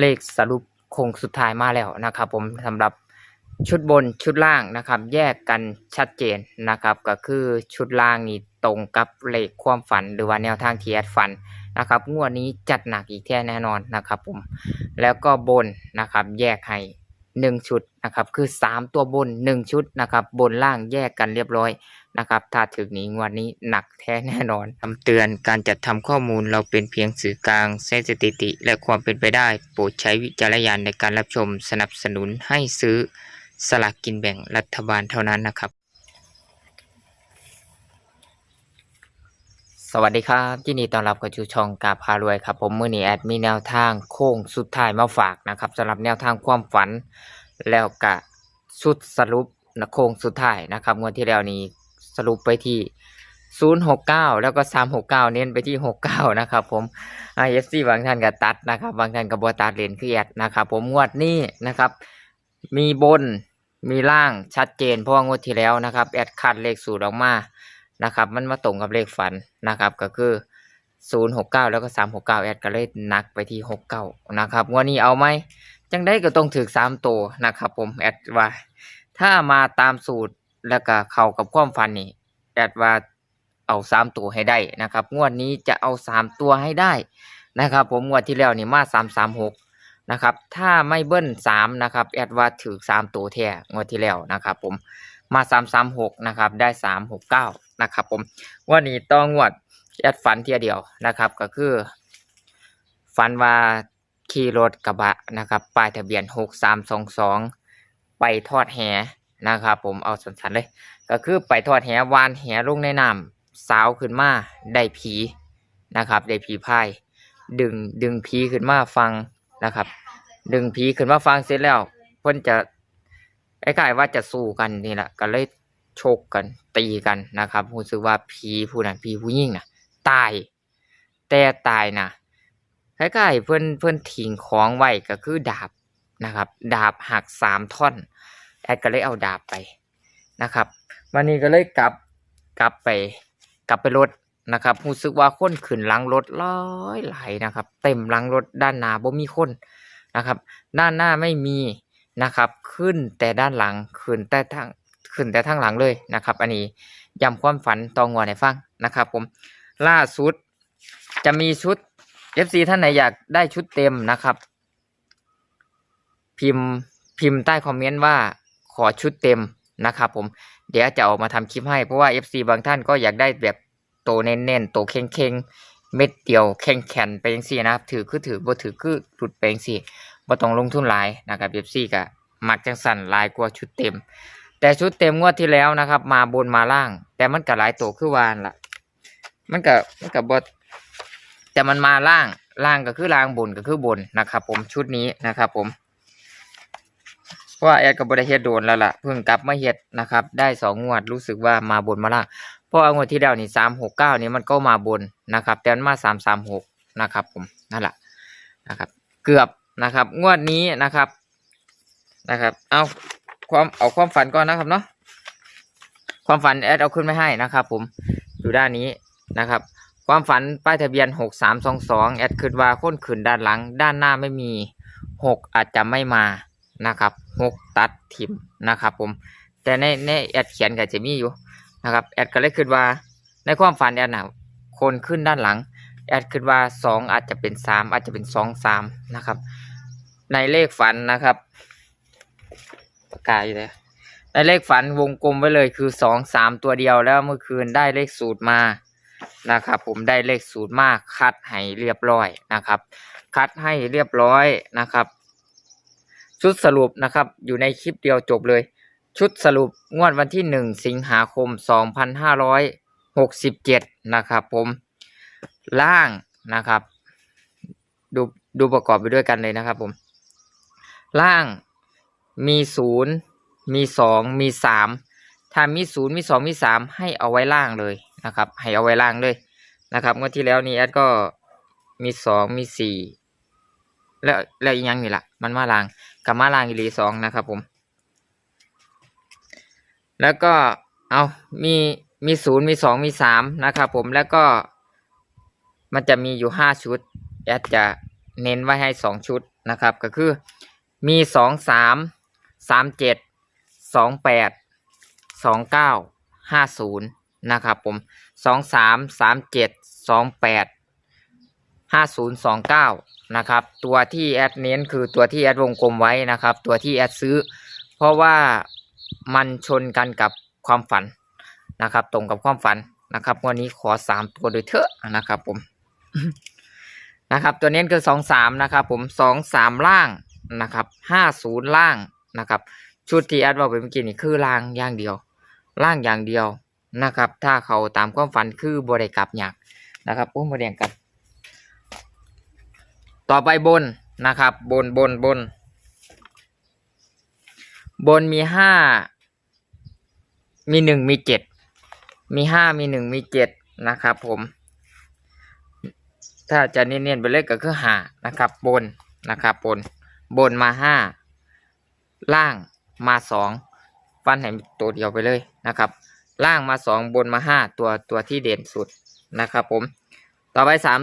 เลขสรุปโคงสุดท้ายมาแล้วนะครับผมสำหรับชุดบนชุดล่างนะครับ แยกกันชัดเจนนะครับ ก็คือชุดล่างนี่ตรงกับเลขความฝัน หรือว่าแนวทางที่แอดฝันนะครับงวดนี้จัดหนักอีกแท้แน่นอนนะครับผมแล้วก็บนนะครับแยกให้ หนึ่งชุดนะครับคือสามตัวบนหนึ่งชุดนะครับบนล่างแยกกันเรียบร้อยนะครับถ้าถึงนี้งวดนี้หนักแท้แน่นอนคำเตือนการจัดทำข้อมูลเราเป็นเพียงสื่อกลางใช้สถิติ และความเป็นไปได้ โปรดใช้วิจารณญาณในการรับชมสนับสนุนให้ซื้อสลากกินแบ่งรัฐบาลเท่านั้นนะครับ สวัสดีครับยินดีต้อนรับกับชูชองกาพารวยครับผมมือนี้แอดมีแนวทางโค้งสุดท้ายมาฝากนะครับสำหรับแนวทางความฝัน แล้วก็ชุดสรุปนะโค้งสุดท้ายนะครับงวดที่แล้วนี้สรุปไปที่ 069 แล้วก็ 369 เน้นไปที่ 69 นะครับผม IFC บางท่านก็ตัดนะครับ บางท่านก็บ่ตัดเลนคือแอดนะครับผมงวดนี้นะครับ มีบนมีล่างชัดเจนเพราะว่างวดที่แล้วนะครับแอดคัดเลขสูตรออกมา นะครับ มันมาตรงกับเลขฝันนะครับ ก็คือ 069 แล้วก็ 369 แอดก็เลยนักไปที่ 69 นะครับงวดนี้เอาไหมจังได้ก็ต้องถึกสามตัวนะครับ ผมแอดว่า ถ้ามาตามสูตรแล้วก็เข้ากับความฝันนี่แอดว่าเอาสามตัวให้ได้นะครับ งวดนี้จะเอาสามตัวให้ได้นะครับ ผมงวดที่แล้วนี่มาสามสามหกนะครับ ถ้าไม่เบิ้ลสามนะครับแอดว่าถือสามตัวแท้งวดที่แล้วนะครับ ผมมาสามสามหกนะครับ ได้สามหกเก้า นะครับผมวันนี้ต้องงวดแอดฝันเทียเดียวนะครับ ก็คือ ฝันว่าขี่รถกระบะนะครับป้ายทะเบียนหกสามสองสองไปทอดแหนะครับผมเอาสันๆเลย ก็คือไปทอดแหวานแหลงในน้ำสาวขึ้นมาได้ผีนะครับได้ผีพายดึงดึงผีขึ้นมาฟังนะครับ ดึงผีขึ้นมาฟังเสร็จแล้วเพิ่นจะไอ้กายว่าจะสู้กันนี่แหละก็เลย ชกกันตีกันนะครับรู้สึกว่าผีผู้นั้นผีผู้ยิ่งน่ะตาย แต่ตายน่ะคล้ายๆเพื่อนเพื่อนทิ้งของไว้ก็คือดาบนะครับ ดาบหักสามท่อน แอดก็เลยเอาดาบไปนะครับ วันนี้ก็เลยกลับกลับไป กลับไปรถนะครับรู้สึกว่าคนขึ้นหลังรถร้อยไหลนะครับ เต็มหลังรถด้านหน้าบ่มีคนนะครับ ด้านหน้าไม่มีนะครับ ขึ้นแต่ด้านหลังขึ้นแต่ทาง ขึ้นแต่ทางหลังเลยนะครับ อันนี้ย้ำความฝันตองวให้ฟังนะครับผมล่าสุดจะมีชุด FC ท่านไหนอยากได้ชุดเต็มนะครับ พิมพ์พิมพ์ใต้คอมเมนต์ว่าขอชุดเต็มนะครับผมเดี๋ยวจะออกมาทำคลิปให้เพราะว่า FC บางท่านก็อยากได้แบบโตเน้นๆโตเข่งๆเม็ดเดียวแข็งแข็งไปยังสี่นะครับ ถือคือถือบ่ถือคือหลุดไปยังสี่บ่ต้องลงทุนหลายนะครับ FC ก็มักจังสั่นลายกว่าชุดเต็ม แต่ชุดเต็มงวดที่แล้วนะครับ มาบนมาล่าง แต่มันก็หลายตัวคือวานล่ะมันก็มันก็บ่แต่มันมาล่างล่างก็คือล่างบนก็คือบนนะครับ ผมชุดนี้นะครับ ผมเพราะแอดกับบริเฮดโดนแล้วล่ะเพิ่งกลับมาเฮ็ดนะครับ ได้สองงวดรู้สึกว่ามาบนมาล่างเพราะว่างวดที่แล้วนี่สามหกเก้านี่มันก็มาบนนะครับ แต่มันมาสามสามหกนะครับ ผมนั่นแหละนะครับ เกือบนะครับ งวดนี้นะครับนะครับ เอา ความเอาความฝันก่อนนะครับเนาะความฝันแอดเอาขึ้นไม่ให้นะครับ ผมอยู่ด้านนี้นะครับ ความฝันป้ายทะเบียนหกสามสองสองแอดขึ้นว่าค้นขึ้นด้านหลัง ด้านหน้าไม่มีหกอาจจะไม่มานะครับหกตัดทิมนะครับ ผม แต่ในในแอดเขียนก็จมี่อยู่นะครับแอดก็เลยคิดว่าในความฝันแอดน่ะคนขึ้นด้านหลัง แอดคิดว่าสองอาจจะเป็นสามอาจจะเป็นสองสามนะครับในเลขฝันนะครับ ปากกาอยู่เลยในเลขฝันวงกลมไว้เลยคือสองสามตัวเดียวแล้วเมื่อคืนได้เลขสูตรมานะครับผมได้เลขสูตรมากคัดให้เรียบร้อยนะครับ คัดให้เรียบร้อยนะครับ ชุดสรุปนะครับอยู่ในคลิปเดียวจบเลย ชุดสรุปงวดวันที่หนึ่งสิงหาคมสองพันห้าร้อยหกสิบเจ็ดนะครับผมล่างนะครับ ดูดูประกอบไปด้วยกันเลยนะครับผม ล่าง มีศูนย์มีสองมีสามถ้ามีศูนย์มีสองมีสามให้เอาไว้ล่างเลยนะครับ ให้เอาไว้ล่างเลยนะครับงวดที่แล้วนี่แอดก็มีสองมีสี่แล้วแล้วอีกอยังนี่ละมันมาล่างกับมาล่างอีหลีสองนะครับผม แล้วก็เอามีมีศูนย์มีสองมีสามนะครับผมแล้วก็มันจะมีอยู่ห้าชุดแอดจะเน้นไว้ให้สองชุดนะครับ ก็คือมีสองสาม สามเจ็ดสองแปดสองเก้าห้าศูนย์นะครับผมสองสามสามเจ็ดสองแปดห้าศูนย์สองเก้านะครับ ตัวที่แอดเน้นคือตัวที่แอดวงกลมไว้นะครับ ตัวที่แอดซื้อ เพราะว่ามันชนกันกับความฝันนะครับ ตรงกับความฝันนะครับวันนี้ขอสามตัวโดยเถอะนะครับผมนะครับ ตัวเนี้คือสองสามนะครับ ผมสองสามล่างนะครับห้าศูนย์ล่าง นะครับ ชุดที่แอดบอกไปเมื่อกี้นี่คือล่างอย่างเดียว ล่างอย่างเดียวนะครับ ถ้าเขาตามความฝันคือบริกลับอยากนะครับปุ้มบริยงกลับ ต่อไปบนนะครับ บนบนบน บนมีห้ามีหนึ่งมีเจ็ดมีห้ามีหนึ่งมีเจ็ดนะครับผม ถ้าจะเนียนๆไปเลยก็คือหานะครับ บนนะครับบน บนมาห้า ล่างมาสองฟันให้ตัวเดียวไปเลยนะครับ ล่างมาสองบนมาห้าตัวตัวที่เด่นสุดนะครับ ผม ต่อไปสาม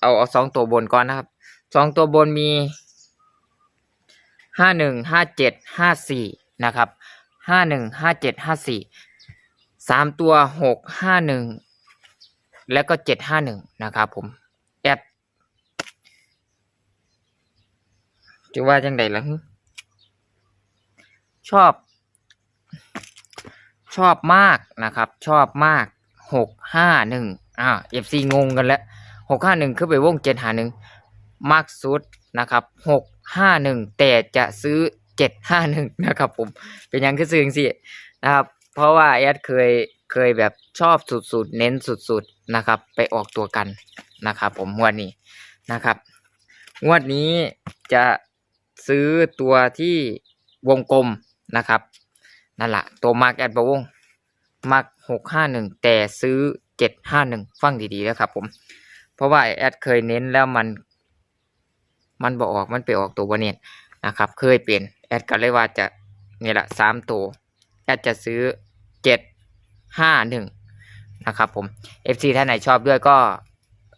เอาเอาสองตัวบนก่อนนะครับสองตัวบนมีห้าหนึ่งห้าเจ็ดห้าสี่นะครับห้าหนึ่งห้าเจ็ดห้าสี่สามตัวหกห้าหนึ่งแล้วก็เจ็ดห้าหนึ่งนะครับผมแอดจะว่าจังไดล่ะ ชอบ ชอบมากนะครับ ชอบมากหกห้าหนึ่งอ่าเอฟซีงงกันแล้วหกห้าหนึ่งคือไปวงเจ็ดหาหนึ่งมากสุดนะครับหกห้าหนึ่งแต่จะซื้อเจ็ดห้าหนึ่งนะครับผมเป็นยังคือซื้อสินะครับเพราะว่าแอดเคยเคยแบบชอบสุดๆ เน้นสุดๆนะครับ ไปออกตัวกันนะครับ ผมงวดนี้นะครับงวดนี้จะซื้อตัวที่วงกลม นะครับ นั่นแหละตัวมาร์กแอดบวงมาร์กหกห้าหนึ่งแต่ซื้อเจ็ดห้าหนึ่งฟังดีๆนะครับผม เพราะว่าแอดเคยเน้นแล้วมัน มันบอกออกมันไปออกตัวบนเนียนนะครับ เคยเปลี่ยนแอดก็เลยว่าจะนี่แหละสามตัวแอดจะซื้อเจ็ดห้าหนึ่งนะครับผม FC ท่านไหนชอบด้วยก็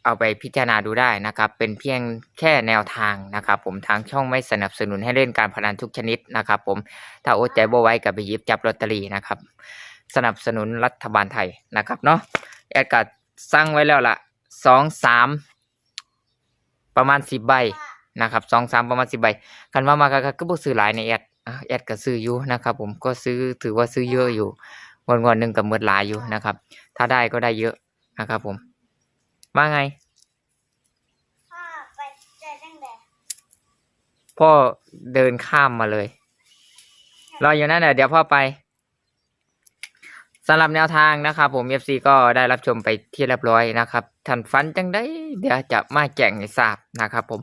เอาไปพิจารณาดูได้นะครับ เป็นเพียงแค่แนวทางนะครับ ผมทางช่องไม่สนับสนุนให้เล่นการพนันทุกชนิดนะครับ ผมถ้าอดใจบ่ไว้กับไปยิบจับลอตเตอรี่นะครับ สนับสนุนรัฐบาลไทยนะครับเนาะแอดก็สั่งไว้แล้วล่ะสองสามประมาณสิบใบนะครับสองสามประมาณสิบใบคันว่ามาก็ก็บ่ซื้อหลายในแอดแอดก็ซื้ออยู่นะครับ ผมก็ซื้อถือว่าซื้อเยอะอยู่วันวันๆหนึ่งกับเมื่อหลายอยู่นะครับ ถ้าได้ก็ได้เยอะนะครับผม ว่าไง พ่อไปเจอตั้งแต่พ่อเดินข้ามมาเลย รออยู่นั่นแหละเดี๋ยวพ่อไปสำหรับแนวทางนะครับผม FC ก็ได้รับชมไปที่เรียบร้อยนะครับท่านฝันจังได้ เดี๋ยวจะมาแจ้งให้ทราบนะครับผม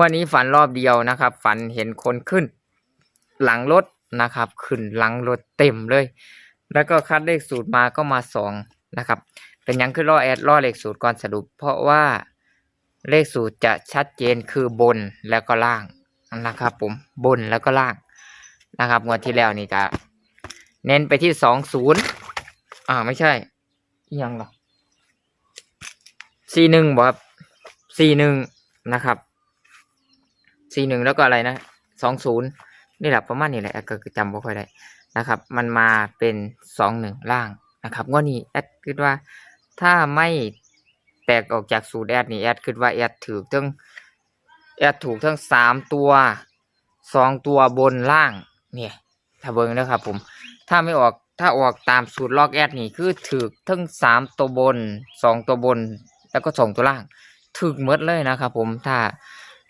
วันนี้ฝันรอบเดียวนะครับ ฝันเห็นคนขึ้น หลังรถนะครับ ขึ้นหลังรถเต็มเลย แล้วก็คัดเลขสูตรมาก็มาสองนะครับ เป็นยังคือรอแอดรอเลขสูตรก่อนสรุป เพราะว่าเลขสูตรจะชัดเจนคือบนแล้วก็ล่างนะครับผมบนแล้วก็ล่างนะครับงวดที่แล้วนี่ก็เน้นไปที่สองศูนย์อ่าไม่ใช่ยังหรอสี่หนึ่งบอกครับสี่หนึ่งนะครับสี่หนึ่งแล้วก็อะไรนะสองศูนย์นี่แหละประมาณนี้แหละก็จำไม่ค่อยได้นะครับ มันมาเป็นสองหนึ่งล่างนะครับงวดนี้แอดคิดว่า ถ้าไม่แตกออกจากสูตรแอดนี่แอดคิดว่าแอดถือทั้งแอดถูกทั้งสามตัวสองตัวบนล่างเนี่ยถ้าเบิ้งนะครับผมถ้าไม่ออกถ้าออกตามสูตรลอกแอดนี่คือถือทั้งสามตัวบนสองตัวบน แล้วก็สองตัวล่างถึกหมดเลยนะครับผมถ้า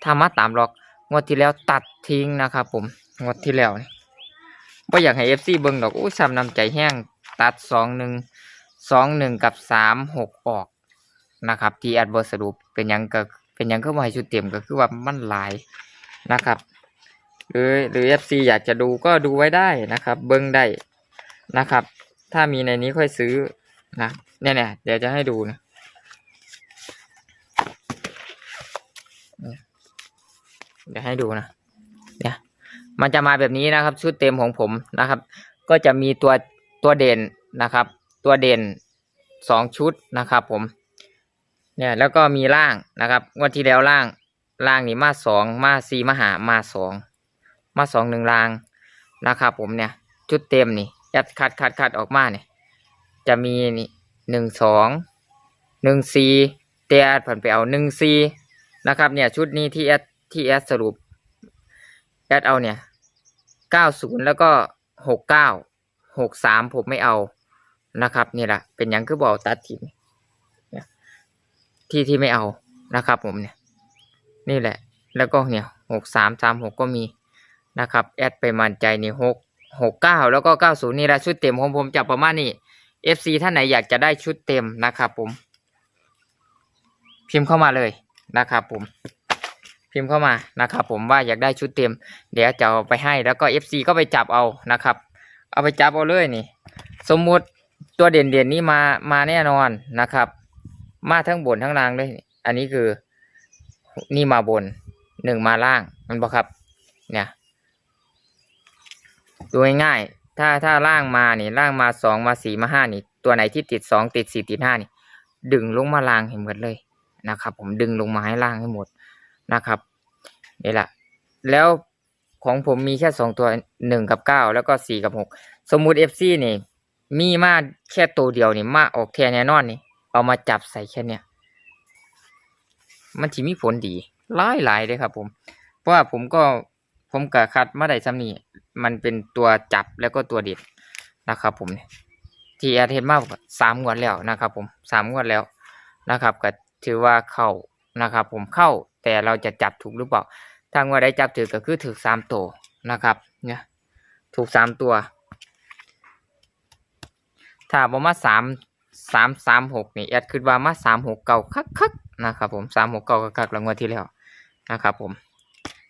ถ้ามาตามล็อกงวดที่แล้วตัดทิ้งนะครับผมงวดที่แล้วนี่ว่อยากให้เอฟซีเบิ้งดอกอุ้ยซ้ำนำใจแห้งตัดสองหนึ่ง สองหนึ่งกับสามหกออกนะครับ ที่แอดบอสรุปเป็นยังก็เป็นยังก็มาให้ชุดเต็มก็คือว่ามันหลายนะครับ หรือหรือ FC อยากจะดูก็ดูไว้ได้นะครับ เบิ้งได้นะครับ ถ้ามีในนี้ค่อยซื้อนะเนี่ยเนี่ยเดี๋ยวจะให้ดูนะเดี๋ยวให้ดูนะเนี่ยมันจะมาแบบนี้นะครับ ชุดเต็มของผมนะครับ ก็จะมีตัวตัวเด่นนะครับ ตัวเด่นสองชุดนะครับผมเนี่ยแล้วก็มีล่างนะครับงวดที่แล้วล่างล่างนี่มาสองมาสี่มาหามาสองมาสองหนึ่งล่างนะครับผมเนี่ยชุดเต็มนี่ยัดคัดคัดคัดออกมาเนี่ยจะมีนี่หนึ่งสองหนึ่งสี่เตียดผ่านไปเอาหนึ่งสี่นะครับเนี่ยชุดนี้ที่แอดที่แอดสรุปแอดเอาเนี่ยเก้าศูนย์แล้วก็หกเก้าหกสามผมไม่เอา นะครับนี่แหละเป็นหยังคือบอกตัดทิ้งเนี่ที่ที่ไม่เอานะครับ ผมเนี่ย นี่แหละ แล้วก็เนี่ยหกสามสามหกก็มีนะครับ แอดไปมันใจนี่หกหกเก้าแล้วก็เก้าศูนย์นี่แหละชุดเต็มของผมจะประมาณนี้ FC ท่านไหนอยากจะได้ชุดเต็มนะครับ ผม พิมพ์เข้ามาเลยนะครับ ผม พิมพ์เข้ามานะครับผมว่าอยากได้ชุดเต็ม เดี๋ยวจะเอาไปให้แล้วก็ FC ก็ไปจับเอานะครับ เอาไปจับเอาเลยนี่ สมมุติ ตัวเด่นเด่นๆนี้มามาแน่นอนนะครับ มาทั้งบนทั้งล่างเลยอันนี้คือนี่มาบนหนึ่งมาล่างมันบอกครับ เนี่ยดูง่ายๆถ้าถ้าล่างมานี่ล่างมาสองมาสี่มาห้านี่ ตัวไหนที่ติดสองติดสี่ติดห้านี่ ดึงลงมาล่างให้หมดเลยนะครับ ผมดึงลงมาให้ล่างให้หมดนะครับนี่แหละแล้วของผมมีแค่สองตัวหนึ่งกับเก้าแล้วก็สี่กับหกสมมุติเอฟซีนี่ มีมาแค่ตัวเดียวนี่มาออกแทนแน่นอนนี่ เอามาจับใส่แค่เนี้ยมันที่มีผลดีหลายหลายเลยครับ ผม เพราะว่าผมก็ผมกะคัดมาได้ซ้ำนี่มันเป็นตัวจับแล้วก็ตัวเด็ดนะครับ ผมเนี่ยที่แอดเห็นมาสามงวดแล้วนะครับ ผมสามงวดแล้วนะครับ ก็ถือว่าเข้านะครับ ผมเข้าแต่เราจะจับถูกหรือเปล่าถ้างวดได้จับถือก็คือถือสามตัวนะครับ เนี่ยถูกสามตัว ถ้าบอมาสามสามสามหกนี่แอดคิดว่ามาสามหกเก่าคักคักนะครับผมสามหกเก่าคักๆรางวัลที่แล้วนะครับผม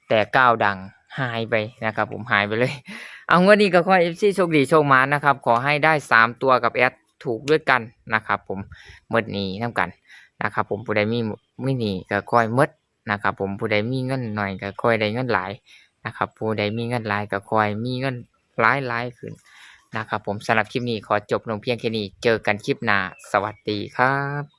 แต่เก้าดังหายไปนะครับผมหายไปเลย เอางวดนี้ก็ขอเอฟซีโชคดีโชคมานะครับขอให้ได้สามตัวกับแอดถูกด้วยกันนะครับผมเมื่อนี้น้ำกันนะครับผมผู้ใดมีไม่หนีก็คอยหมดนะครับผมผู้ใดมีเงินหน่อยก็คอยได้เงินหลายนะครับผู้ใดมีเงินหลายก็คอยมีเงินหลายหลายขึ้น นะครับผมสำหรับคลิปนี้ขอจบลงเพียงแค่นี้ เจอกันคลิปหน้า สวัสดีครับ